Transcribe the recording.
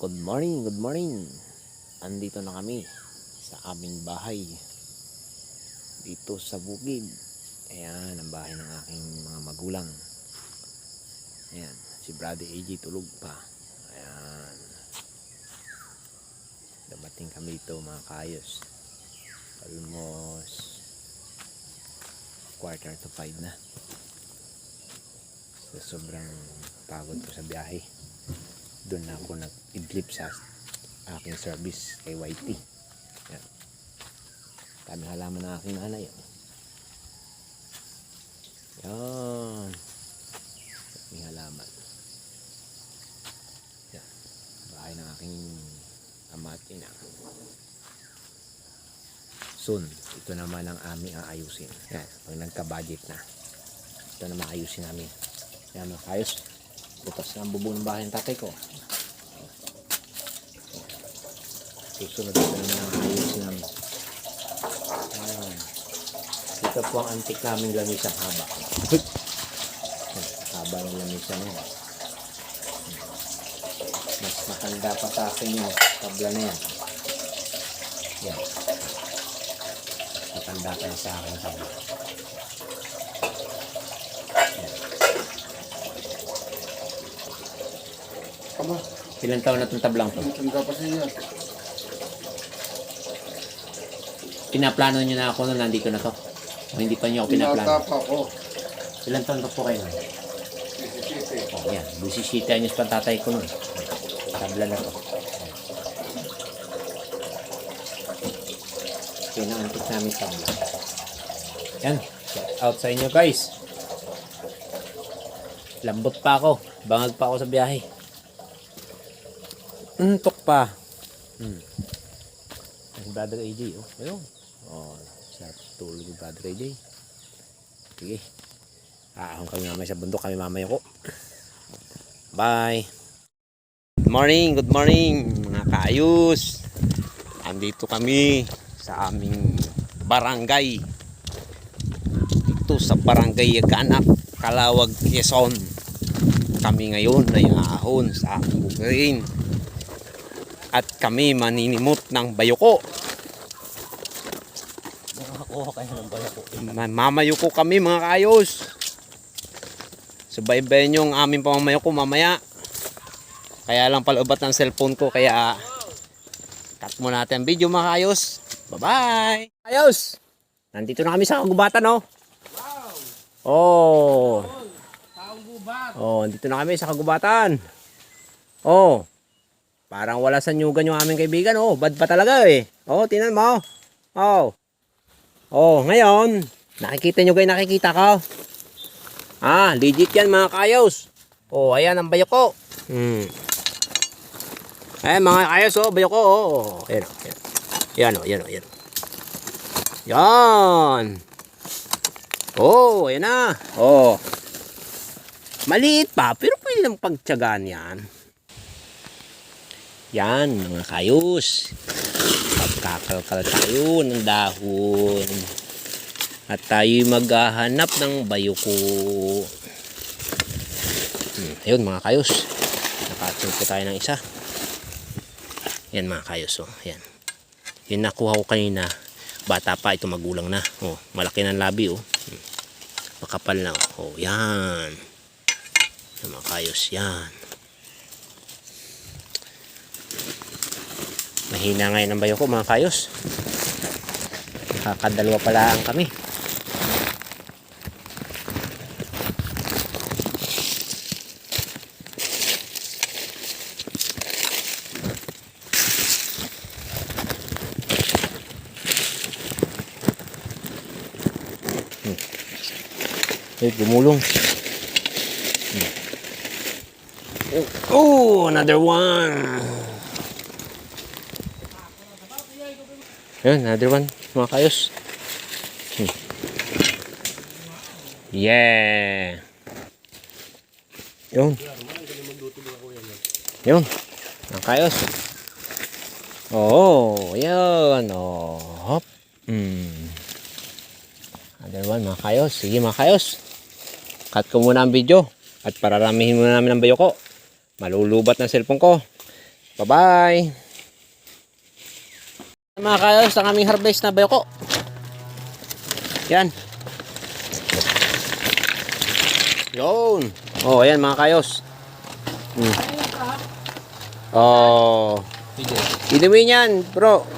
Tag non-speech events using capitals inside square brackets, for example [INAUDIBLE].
Good morning, good morning. Andito na kami sa aming bahay. Dito sa bukid. Ayan, ang bahay ng aking mga magulang. Ayan, si Brother AJ tulog pa. Ayan. Dumating kami dito mga kayos. Almost quarter to five na. So, sobrang pagod ko sa biyahe doon na ako nag-idlip sa aking service kay YT. Yan. Kami halaman ng aking nanay. oh. Yan. May halaman. Yan. Bahay ng aking ama at ina. Soon, ito naman ang aming aayusin. Yan, pag nagka-budget na. Ito naman ayusin namin. Yan, mga kayos. Butas na ang bubo ng bahay ng tatay ko. Susunod ito naman ang ayos ng Ayan. Ito po ang antik naming lamisang haba. [LAUGHS] Haba ng lamisan yan. Mas matanda pa sa akin yung tabla na yan. Yan. Matanda pa sa akin tabla. Aba, Ilan taon na itong tablang to? tanda pa siya. Pinaplano nyo na ako nung nandito na to. O hindi pa nyo ako Pinata pinaplano. pa ako. Ilan taon na po kayo? Sisisisi. Oh, yan. Busisita anyos pa tatay ko nun. Tabla na to. Yan ang antik namin tabla. Yan. Shout out sa inyo guys. Lambot pa ako. Bangag pa ako sa biyahe. Untok pa. Hmm. Ang brother AJ, oh. Ayun. Oh, sarap tulog ni brother AJ. Sige. Aahon kami mamaya sa bundok. Kami mamaya ko. Bye. Good morning, good morning mga kaayos. Andito kami sa aming barangay. Dito sa barangay Yaganap, Kalawag, Quezon. Kami ngayon ay aahon sa aming bukirin. At kami maninimot ng bayoko. Nakakuha kayo ng bayoko. Mamayoko kami mga kaayos. Subaybayan nyo ang aming pamamayoko mamaya. Kaya lang palaubat ng cellphone ko kaya cut mo natin ang video mga kayos. Bye-bye! Ayos! Nandito na kami sa kagubatan oh. Oh. Oh, dito na kami sa kagubatan. Oh. Parang wala sa nyugan yung aming kaibigan oh. Bad pa talaga eh. Oh, tinan mo. Oh. Oh, ngayon, nakikita nyo kayo nakikita ko. Ah, legit yan mga kayos. Oh, ayan ang bayo ko. Hmm. Ayan mga kayos oh, bayo ko oh. Ayan, oh, ayan. Yan oh, yan oh, yan. Yan. Oh, ayan na. Oh. Maliit pa, pero pwede lang pagtyagaan yan. Yan, mga kayos. Pagkakalkal tayo ng dahon. At tayo'y maghahanap ng bayuko. Hmm, ayun mga kayos. Nakatsun po tayo ng isa. Yan mga kayos. Oh, yan. Yung nakuha ko kanina. Bata pa. Ito magulang na. Oh, malaki ng labi. Oh. Hmm. Makapal na. Oh, yan. Yan mga kayos. Yan. Mahina ngayon ang bayo ko mga kayos. Nakakadalawa pala ang kami. Eh, gumulong. Hmm. Oh, another one. Yun, another one. Mga kayos. Hmm. Yeah. Yun. Yun. Mga kayos. Oh, yun. Oh, hop. Hmm. Another one, mga kayos. Sige, mga kayos. Cut ko muna ang video. At pararamihin muna namin ang bayo ko. Malulubat ng cellphone ko. Bye-bye. Mga kayos, ang aming harvest na bayoko. Yan. Yun. Oh, ayan mga kayos. Hmm. Oh. Inumin yan, bro.